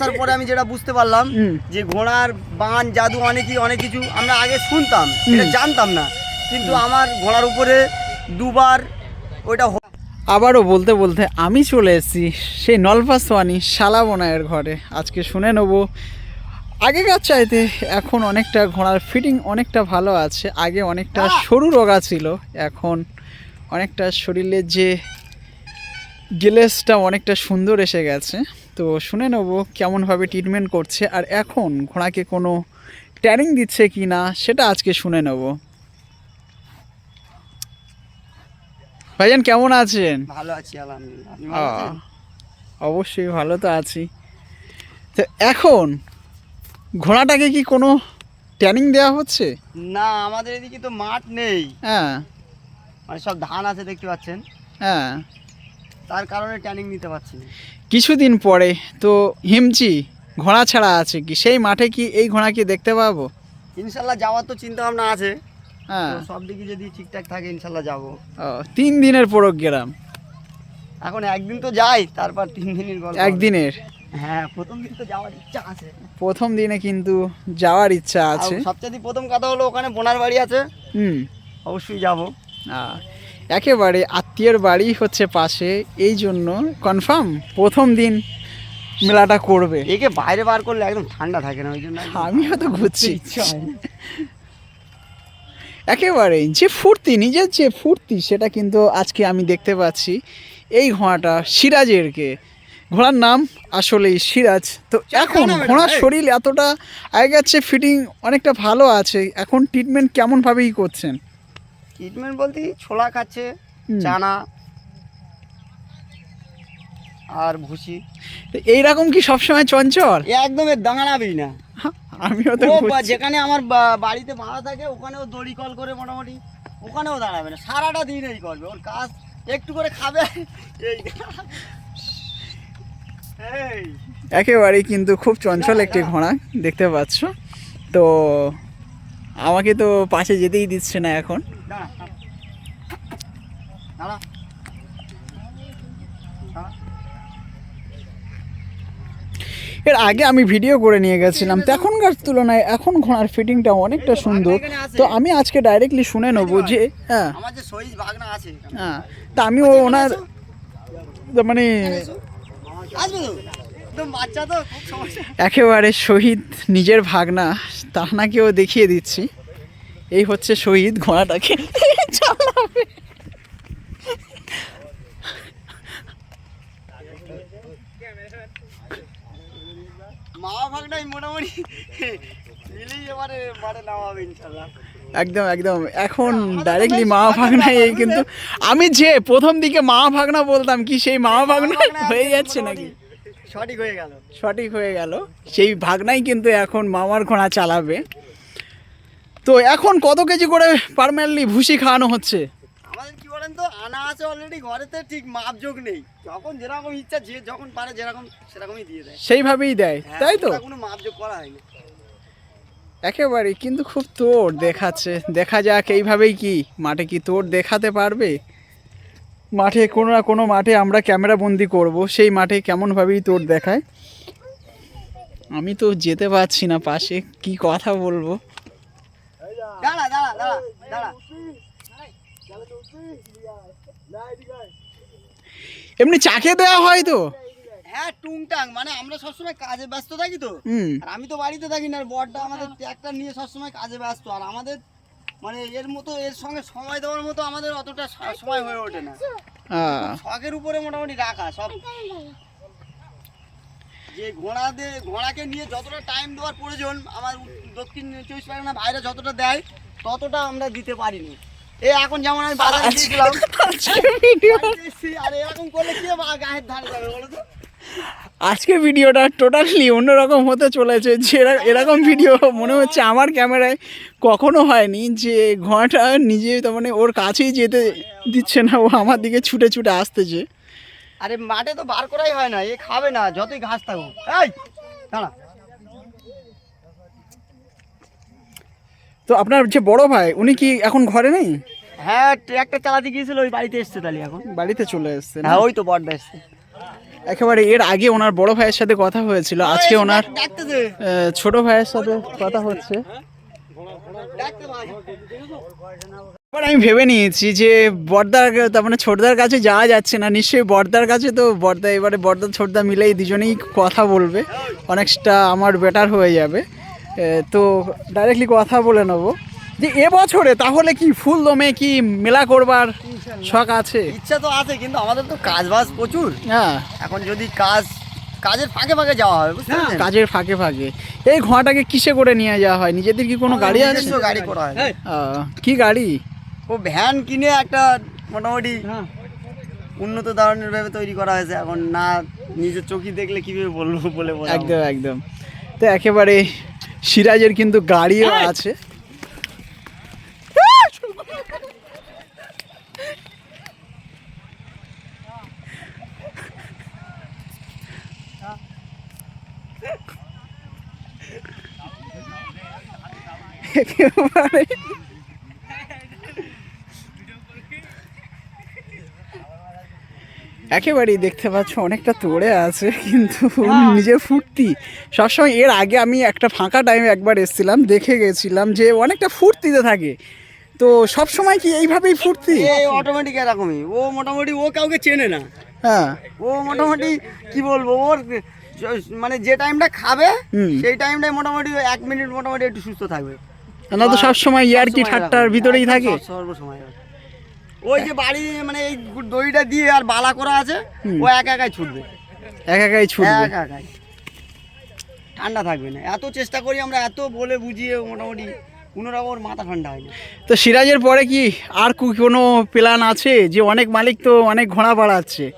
তারপরে আমি যেটা বুঝতে পারলাম যে ঘোড়ার বান জাদু অনেকই অনেক কিছু আমরা আগে শুনতাম এটা জানতাম না। কিন্তু আমার ঘোড়ার উপরে দুবার ওইটা আবারও বলতে বলতে আমি চলে এসেছি সেই নলপাসওয়ানি শালা বোনায়ের ঘরে। আজকে শুনে নেব আগেকার চাইতে এখন অনেকটা ঘোড়ার ফিটিং অনেকটা ভালো আছে আগে অনেকটা সরু রোগা ছিল এখন অনেকটা শরীরের যে গেলেসটা অনেকটা সুন্দর এসে গেছে। তো শুনে নেব কেমনভাবে ট্রিটমেন্ট করছে। আর এখন ঘোড়াকে কোনো ট্যানিং দিচ্ছে কি না সেটা আজকে শুনে নেব। ভাইজান কেমন আছেন? ভালো আছি আলহামদুলিল্লাহ। অবশ্যই ভালো তো আছি। তো এখন ঘোড়াটাকে কি কোনো ট্যানিং দেওয়া হচ্ছে? না আমাদের এদিকে তো মাঠ নেই। হ্যাঁ। মানে সব ধান আছে দেখতে পাচ্ছেন। হ্যাঁ। তার কারণে ট্যানিং নিতে পারছি না। কিছুদিন পরে তো হিমচি ঘোড়া ছাড়া আছে কি? সেই মাঠে কি এই ঘোড়া কি দেখতে পাবো? ইনশাল্লাহ যাওয়ার তো চিন্তা ভাবনা আছে। হ্যাঁ। সব দিকে যদি ঠিকঠাক থাকে ইনশাল্লাহ যাব। তিন দিনের প্রোগ্রাম এখন একদিন তো যাই তারপর তিন দিনের গল্প একদিনের? হ্যাঁ প্রথম দিন তো যাওয়ার ইচ্ছা আছে। প্রথম দিনে কিন্তু যাওয়ার ইচ্ছা আছে। সবচেয়ে প্রথম কথা হলো ওখানে বোনার বাড়ি আছে। হুম। অবশ্যই যাব। আহ, একেবারে আত্মীয়ের বাড়ি হচ্ছে পাশে এই জন্য কনফার্ম প্রথম দিন মেলাটা করবে। একে বাইরে বার করলে একদম ঠান্ডা থাকে না ওই জন্য আমিও তো ঘুরছি। ইচ্ছা হয় না। একেবারে যে ফুর্তি নিজের যে ফুর্তি সেটা কিন্তু আজকে আমি দেখতে পাচ্ছি। এই ঘোড়াটা সিরাজেরকে। ঘোড়ার নাম আসলেই সিরাজ। তো এখন ঘোড়ার শরীর এতটা আগে চেয়ে ফিটিং অনেকটা ভালো আছে। এখন ট্রিটমেন্ট কেমনভাবেই করছেন? ট্রিটমেন্ট বলতে ছোলা খাচ্ছে। চানা আর ভুসি। তো এইরকম কি সবসময় চঞ্চল? একদম এর দাঁড়াবেই না। আমিও তো। যেখানে আমার বাড়িতে ভাড়া থাকে ওখানেও দড়ি কল করে মোটামুটি ওখানেও দাঁড়াবে না। সারাটা দিন এই করবে ওর কাজ একটু করে খাবে। এই একেবারেই কিন্তু খুব চঞ্চল একটি ঘোড়া দেখতে পাচ্ছ। তো আমাকে তো পাশে যেতেই দিচ্ছে না এখন। দাঁড়া। এর আগে আমি ভিডিও করে নিয়ে গেছিলাম তো এখনকার তুলনায় এখন ঘোড়ার ফিটিংটা অনেকটা সুন্দর। তো আমি আজকে ডাইরেক্টলি শুনে নেব যে হ্যাঁ। হ্যাঁ তা আমি ও ওনার মানে একেবারে শহীদ নিজের ভাগনা তাহনাকেও দেখিয়ে দিচ্ছি। এই হচ্ছে শহীদ ঘোড়াটাকে। চালাবে মা ভাগনাই মোটামুটি মিলেই এবারে মারে নামাবে ইনশাল্লাহ। একদম একদম। এখন ডাইরেক্টলি মা ভাগনা এই কিন্তু আমি যে প্রথম দিকে মা ভাগনা বলতাম কি সেই মা ভাগনা হয়ে যাচ্ছে নাকি? সঠিক হয়ে গেল। সঠিক হয়ে গেল। সেই ভাগনাই কিন্তু এখন মামার ঘোড়া চালাবে। তো এখন কত কেজি করে পারমানেন্টলি ভুসি খাওয়ানো হচ্ছে? আমাদের কি বলেন তো আনা আছে অলরেডি ঘরেতে ঠিক মাপযোগ নেই। যখন যেরকম ইচ্ছা যে যখন পারে যেরকম সেরকমই দিয়ে দেয়। সেইভাবেই দেয় হ্যাঁ, তাই তো? কোনো মাপযোগ করা হয়নি। একেবারে কিন্তু খুব তোর দেখাচ্ছে। দেখা যাক এইভাবেই কি মাঠে কি তোর দেখাতে পারবে? মাঠে কোনো না কোনো মাঠে আমরা ক্যামেরা বন্দি করব সেই মাঠে কেমনভাবেই তোর দেখায়? আমি তো যেতে পারছি না পাশে কি কথা বলব? দাঁড়া দাঁড়া দাঁড়া দাঁড়া। এমনি চাকে দেওয়া হয় তো? হ্যাঁ টুংটাং মানে আমরা সবসময় কাজে ব্যস্ত থাকি তো। আর আমি তো বাড়িতে থাকি না আর বরটা আমাদের ট্র্যাক্টর নিয়ে সবসময় কাজে ব্যস্ত আর আমাদের মানে এর মতো এর সঙ্গে সময় দেওয়ার মতো আমাদের অতটা সময় হয়ে ওঠে না। শখের উপরে মোটামুটি রাখা সব। যে ঘোড়া দিয়ে ঘোড়াকে নিয়ে যতটা টাইম দেওয়ার প্রয়োজন আমার দক্ষিণ চব্বিশ পরগনা ভাইরা যতটা দেয় ততটা আমরা দিতে পারিনি। এই এখন যেমন আমি বাজারে গিয়েছিলাম আজকে ভিডিও বাড়িতে এসেছি, আর এরকম করলে কি গায়ের ধারে যাবে বলো তো। আজকে ভিডিওটা টোটালি অন্যরকম হতে চলেছে যে এরা- এরকম ভিডিও মনে হচ্ছে আমার ক্যামেরায় কখনো হয়নি যে ঘোড়াটা নিজে তার মানে ওর কাছেই যেতে দিচ্ছে না ও আমার দিকে ছুটে ছুটে আসতেছে। আরে মাঠে তো বার করাই হয় না এ খাবে না যতই ঘাস থাকুক। এই দাঁড়া। তো আপনার যে বড় ভাই উনি কি এখন ঘরে নেই? হ্যাঁ ট্র্যাক্টর চালাতে গিয়েছিল ওই বাড়িতে এসছে তাহলে এখন। বাড়িতে চলে এসছে? হ্যাঁ ওই তো বড়দা এসছে। একেবারে এর আগে ওনার বড় ভাইয়ের সাথে কথা হয়েছিল আজকে ওনার ছোট ভাইয়ের সাথে কথা হচ্ছে। এবার আমি ভেবে নিয়েছি যে বর্দার তার মানে ছোটদার কাছে যাওয়া যাচ্ছে না নিশ্চয়ই বর্দার কাছে তো বর্দা এবারে বর্দা ছোটদা মিলেই দুজনেই কথা বলবে অনেকটা আমার বেটার হয়ে যাবে। তো ডাইরেক্টলি কথা বলে নেব। যে এবছরে তাহলে কি ফুল দমে কি মেলা করবার শখ আছে? ইচ্ছা তো আছে কিন্তু আমাদের তো কাজ বাজ প্রচুর। হ্যাঁ। এখন যদি কাজ কাজের ফাঁকে ফাঁকে যাওয়া হবে বুঝতে পারছেন? কাজের ফাঁকে ফাঁকে। এই ঘোড়াটাকে কিসে করে নিয়ে যাওয়া হয়? নিজেদের কি কোনো গাড়ি আছে? গাড়ি করা হয়। কি গাড়ি? ও ভ্যান কিনে একটা মোটামুটি উন্নত ধরনের ভাবে তৈরি করা হয়েছে। এখন না নিজের চোখই দেখলে কীভাবে বলব বলে একদম একদম। তো একেবারে সিরাজের কিন্তু গাড়িও আছে একেবারে একেবারেই দেখতে পাচ্ছ অনেকটা তোড়ে আছে কিন্তু নিজের ফুর্তি। সবসময় এর আগে আমি একটা ফাঁকা টাইমে একবার এসেছিলাম দেখে গেছিলাম যে অনেকটা ফুর্তিতে থাকে। তো সব সময় কি এইভাবেই ফুর্তি? এই অটোমেটিক এরকমই। ও মোটামুটি ও কাউকে চেনে না। হ্যাঁ। ও মোটামুটি কি বলব ওর মানে যে টাইমটা খাবে। সেই টাইমটাই মোটামুটি এক মিনিট মোটামুটি একটু সুস্থ থাকবে। না তো সব সময় ইয়ার কি ঠাট্টার ভিতরেই থাকে। সর্বসময় ওই যে বাড়ি মানে এই দইটা দিয়ে আর বালা করা আছে ও একা একাই ছুটবে। একা একাই ছুটবে। একা একাই। ঠান্ডা থাকবে না। এত চেষ্টা করি আমরা এত বলে বুঝিয়ে মোটামুটি কোনো রকম মাথা ঠান্ডা হয় না। তো সিরাজের পরে কি আর কু- কোনো প্ল্যান আছে? যে অনেক মালিক তো অনেক ঘোড়া বাড়াচ্ছে।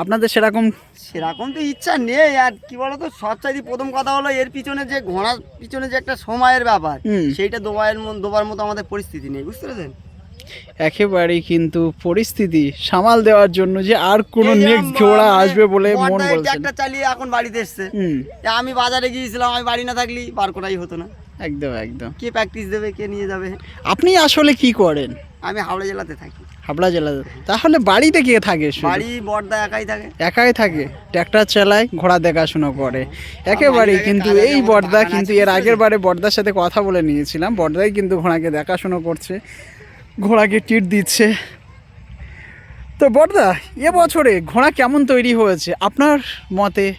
আপনাদের সেরকম সেরকম তো ইচ্ছা নেই আর কি বলতো সবচাইতে প্রথম কথা হলো এর পিছনে যে ঘোড়ার পিছনে যে একটা সময়ের ব্যাপার। সেইটা মতো দোবার মতো আমাদের পরিস্থিতি নেই বুঝতে পেরেছেন? একেবারেই কিন্তু পরিস্থিতি সামাল দেওয়ার জন্য যে আর কোনো নেক্সট ঘোড়া মানে আসবে বলে মন বলছে। ট্রাক্টর চালিয়ে এখন বাড়িতে এসছে। আমি বাজারে গিয়েছিলাম আমি বাড়ি না থাকলি বার করাই হতো না। একদম একদম। কে প্র্যাকটিস দেবে কে নিয়ে যাবে? আপনি আসলে কি করেন? আমি হাওড়া জেলাতে থাকি। হাবড়া জেলা। তাহলে বাড়িতে কে থাকে বাড়ি বর্দা একাই থাকে। একাই থাকে? ট্র্যাক্টর চালায় ঘোড়া দেখাশুনো করে। একেবারেই কিন্তু এই বর্দা কিন্তু এর আগের বারে বর্দার সাথে কথা বলে নিয়েছিলাম। বর্দাই কিন্তু ঘোড়াকে দেখাশুনো করছে ঘোড়াকে টিট দিচ্ছে। তো বর্দা এ বছরে ঘোড়া কেমন তৈরি হয়েছে? আপনার মতে?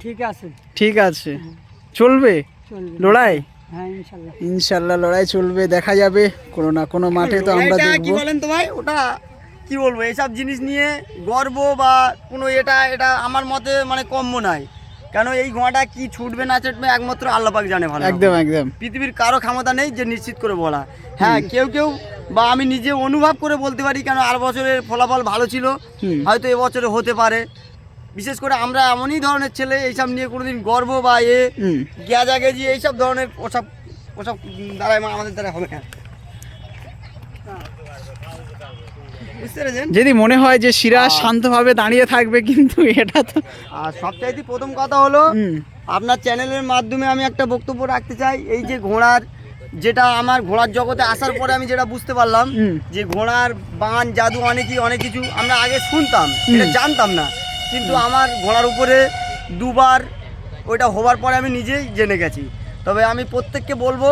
ঠিক আছে। ঠিক আছে। চলবে। লড়াই? ইনশাল্লাহ। ইনশাল্লাহ লড়াই চলবে দেখা যাবে। কোনো না কোনো মাঠে তো আমরা কি দেখব। বলেন তো ভাই? ওটা কি বলব? এইসব জিনিস নিয়ে গর্ব বা কোনো এটা এটা আমার মতে মানে কম্য নাই। কেন এই ঘোড়াটা কি ছুটবে না ছুটবে একমাত্র আল্লাপাক জানে ভালো একদম একদম। পৃথিবীর কারও ক্ষমতা নেই যে নিশ্চিত করে বলা। হ্যাঁ কেউ কেউ বা আমি নিজে অনুভব করে বলতে পারি কেন আর বছরের ফলাফল ভালো ছিল। হয়তো এবছরে হতে পারে। বিশেষ করে আমরা এমনই ধরনের ছেলে এইসব নিয়ে কোনোদিন গর্ব বা এ গেজা গেজি এইসব ধরনের ওসব ওসব দ্বারাই আমাদের দ্বারা হবে না। যদি মনে হয় যে সিরাজ শান্তভাবে দাঁড়িয়ে থাকবে কিন্তু এটা তো আর সবচাইতে প্রথম কথা হলো আপনার চ্যানেলের মাধ্যমে আমি একটা বক্তব্য রাখতে চাই। এই যে ঘোড়ার যেটা আমার ঘোড়ার জগতে আসার পরে আমি যেটা বুঝতে পারলাম যে ঘোড়ার বান জাদু অনেকই অনেক কিছু আমরা আগে শুনতাম এটা জানতাম না। কিন্তু আমার ঘোড়ার উপরে দুবার ওইটা হবার পরে আমি নিজেই জেনে গেছি। তবে আমি প্রত্যেককে বলব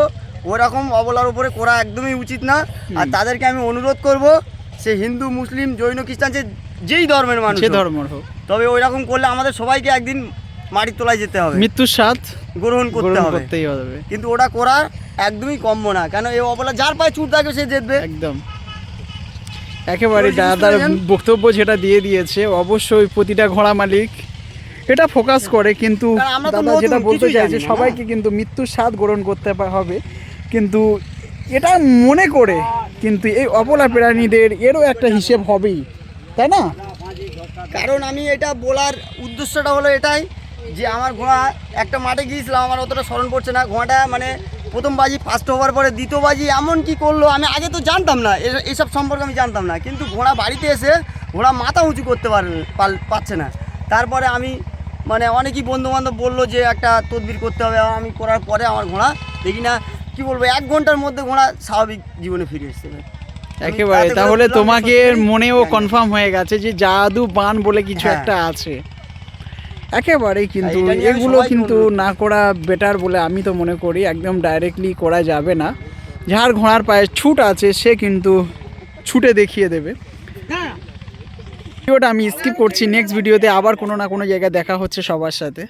ওরকম অবলার উপরে করা একদমই উচিত না। আর তাদেরকে আমি অনুরোধ করব সে হিন্দু মুসলিম জৈন খ্রিস্টান যে যেই ধর্মের মানুষ ধর্ম হোক। তবে ওই রকম করলে আমাদের সবাইকে একদিন মাটির তোলায় যেতে হবে। মৃত্যুর স্বাদ গ্রহণ করতে হবে। করতেই হবে। কিন্তু ওটা করা একদমই কম্য না। কেন এই অবলা যার পায়ে চুট থাকবে সে জিতবে। একদম। একেবারে দাদার বক্তব্য যেটা দিয়ে দিয়েছে অবশ্যই প্রতিটা ঘোড়া মালিক এটা ফোকাস করে কিন্তু আমরা তো দাদা যেটা বলতে চাইছে সবাইকে কিন্তু মৃত্যুর স্বাদ গ্রহণ করতে হবে। কিন্তু এটা মনে করে কিন্তু এই অবলা প্রাণীদের এরও একটা হিসেব হবেই তাই না? কারণ আমি এটা বলার উদ্দেশ্যটা হলো এটাই যে আমার ঘোড়া একটা মাঠে গিয়েছিলাম আমার অতটা স্মরণ পড়ছে না। ঘোড়াটা মানে প্রথম বাজি ফার্স্ট হওয়ার পরে দ্বিতীয় বাজি এমন কি করল? আমি আগে তো জানতাম না এসব সম্পর্কে আমি জানতাম না কিন্তু ঘোড়া বাড়িতে এসে ঘোড়া মাথা উঁচু করতে পারছে না। তারপরে আমি মানে অনেকই বন্ধু বান্ধব বলল যে একটা তদবির করতে হবে আমি করার পরে আমার ঘোড়া দেখি না কি বলব এক ঘণ্টার মধ্যে ঘোড়া স্বাভাবিক জীবনে ফিরে এসছে একেবারে তাহলে তোমাকে মনেও কনফার্ম হয়ে গেছে যে জাদু বান বলে কিছু হ্যাঁ। একটা আছে। একেবারেই কিন্তু এইটা এগুলো কিন্তু না করা বেটার বলে আমি তো মনে করি একদম ডাইরেক্টলি করা যাবে না। যার ঘোড়ার পায়ে ছুট আছে সে কিন্তু ছুটে দেখিয়ে দেবে। ভিডিওটা আমি স্কিপ করছি নেক্সট ভিডিওতে আবার কোনো না কোনো জায়গায় দেখা হচ্ছে সবার সাথে।